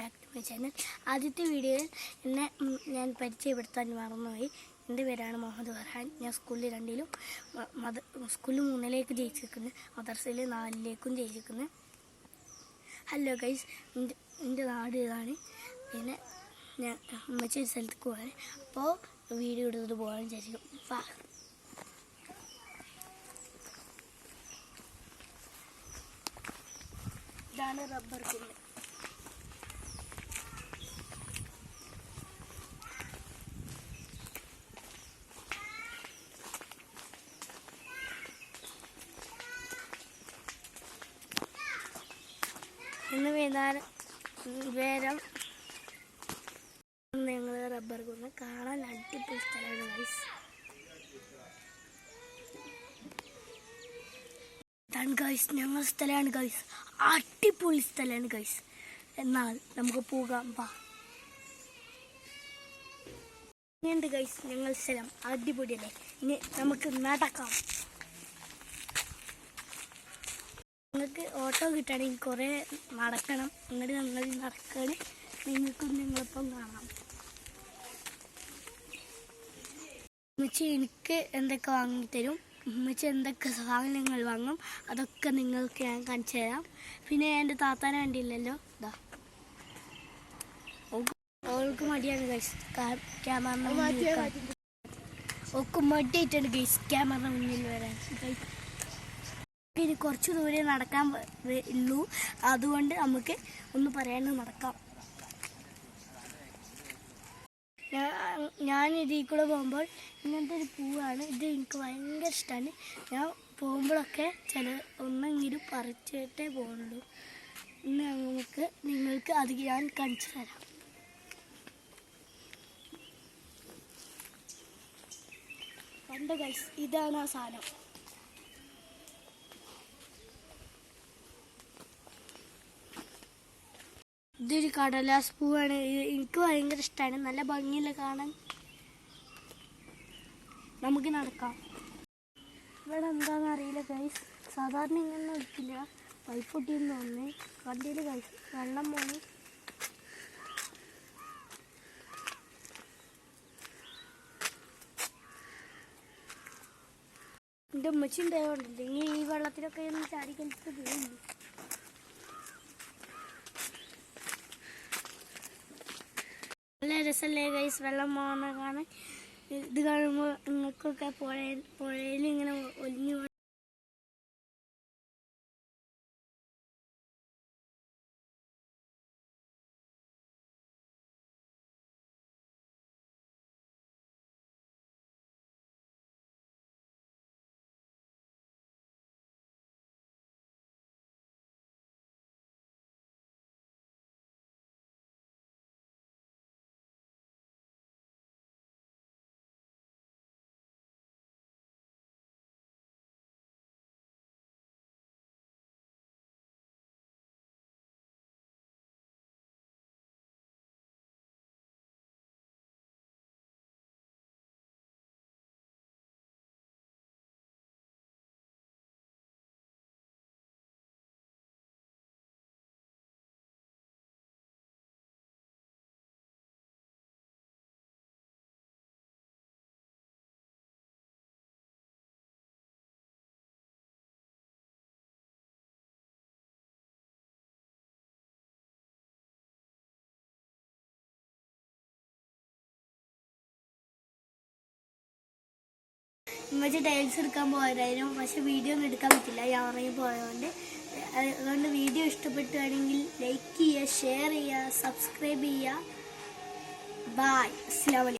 Back to my channel ആദ്യത്തെ വീഡിയോയിൽ എന്നെ ഞാൻ പരിചയപ്പെടുത്താൻ മറന്നുപോയി. എന്റെ പേരാണ് മുഹമ്മദ് ഫർഹാൻ. ഞാൻ സ്കൂളിൽ രണ്ടിലും മദ സ്കൂളിൽ മൂന്നിലേക്ക് ജയിച്ചിരിക്കുന്നു. മദർസയിൽ നാലിലേക്കും ജയിച്ചിരിക്കുന്നു. ഹലോ ഗൈസ് എന്റെ നാട് ഇതാണ്. പിന്നെ ഞാൻ അമ്മച്ചൊരു ഒരു സ്ഥലത്തേക്ക് പോകാൻ അപ്പോൾ വീഡിയോ എടുത്തിട്ട് പോകാൻ വിചാരിക്കും ഇതാണ് റബ്ബർ പുല്ല് ഇന്ന് വൈകുന്നേരം വേരം ഞങ്ങൾ റബ്ബർ കുന്ന് കാണാൻ അടിപൊളി സ്ഥലമാണ് ഗൈസ് ഗൈസ് ഞങ്ങൾ സ്ഥലമാണ് ഗൈസ് അടിപൊളി സ്ഥലമാണ് ഗൈസ് എന്നാൽ നമുക്ക് പോകാം വാ. ഇങ്ങനെയുണ്ട് ഗൈസ് ഞങ്ങൾ സ്ഥലം. അടിപൊളിയല്ലേ? ഇനി നമുക്ക് നടക്കാം. നിങ്ങൾക്ക് ഓട്ടോ കിട്ടുകയാണെങ്കിൽ കുറേ നടക്കണം. എന്നിട്ട് ഞങ്ങൾ നടക്കുകയാണ് നിങ്ങൾക്കും നിങ്ങളിപ്പം കാണാം. ഉമ്മച്ചി എനിക്ക് എന്തൊക്കെ വാങ്ങിത്തരും? ഉമ്മച്ചി എന്തൊക്കെ സാധനങ്ങൾ വാങ്ങും? അതൊക്കെ നിങ്ങൾക്ക് ഞാൻ കാണിച്ചു തരാം. പിന്നെ എന്റെ താത്താനെ കണ്ടില്ലല്ലോ. ഇതാ ഓൾക്ക് മടിയാണ് ഗൈസ് ക്യാമറ ഓക്ക് മടിയായിട്ടാണ് ഗൈസ് ക്യാമറ മുന്നിൽ വരാൻ. ഇനി കുറച്ച് ദൂരെ നടക്കാൻ ഉള്ളൂ. അതുകൊണ്ട് നമുക്ക് ഒന്ന് പറയാണ്ട് നടക്കാം. ഞാൻ- ഇതിൽ കൂടെ പോകുമ്പോൾ ഇങ്ങനത്തെ ഒരു പൂവാണ്. ഇത് എനിക്ക് ഭയങ്കര ഇഷ്ടമാണ് ഞാൻ പോകുമ്പോഴൊക്കെ ചില ഒന്നെങ്കിലും പറിച്ചിട്ടേ പോകുള്ളൂ ഇന്ന് നമുക്ക് നിങ്ങൾക്ക് അത് ഞാൻ കാണിച്ചു തരാം. പണ്ട് ഗൈസ് ഇതാണ് ആ സാധനം. ഇതൊരു കടലാസ് പൂവാണ്. എനിക്ക് ഭയങ്കര ഇഷ്ടമാണ് നല്ല ഭംഗിയില്ല കാണാൻ. നമുക്ക് നടക്കാം. ഇവിടെ എന്താണെന്ന് അറിയില്ല ഗൈസ് സാധാരണ ഇങ്ങനെ എടുക്കില്ല പൈപ്പ് പൊട്ടിയെന്ന് തോന്നുന്നു. വണ്ടിയിൽ കൈസ് വെള്ളം പോയി. എന്റെ ഉമ്മച്ചി ഇനി ഈ വെള്ളത്തിലൊക്കെ ഒന്ന് ചാടി കളിച്ചിട്ട് നല്ല രസമല്ലേ ഗൈസ് വെള്ളം പോകുന്ന കാണാൻ. ഇത് കാണുമ്പോൾ നിങ്ങൾക്കൊക്കെ പുഴയിൽ പുഴയിൽ ഇങ്ങനെ ഒലിഞ്ഞു ഉമ്മച്ചി ടൈൽസ് എടുക്കാൻ പോയതായിരുന്നു. പക്ഷെ വീഡിയോ ഒന്നും എടുക്കാൻ പറ്റില്ല. ഞാൻ ഉറങ്ങി പോയതുകൊണ്ട്. അതുകൊണ്ട് വീഡിയോ ഇഷ്ടപ്പെട്ടുവാണെങ്കിൽ ലൈക്ക് ചെയ്യുക ഷെയർ ചെയ്യുക സബ്സ്ക്രൈബ് ചെയ്യുക. ബായ് അസ്സാം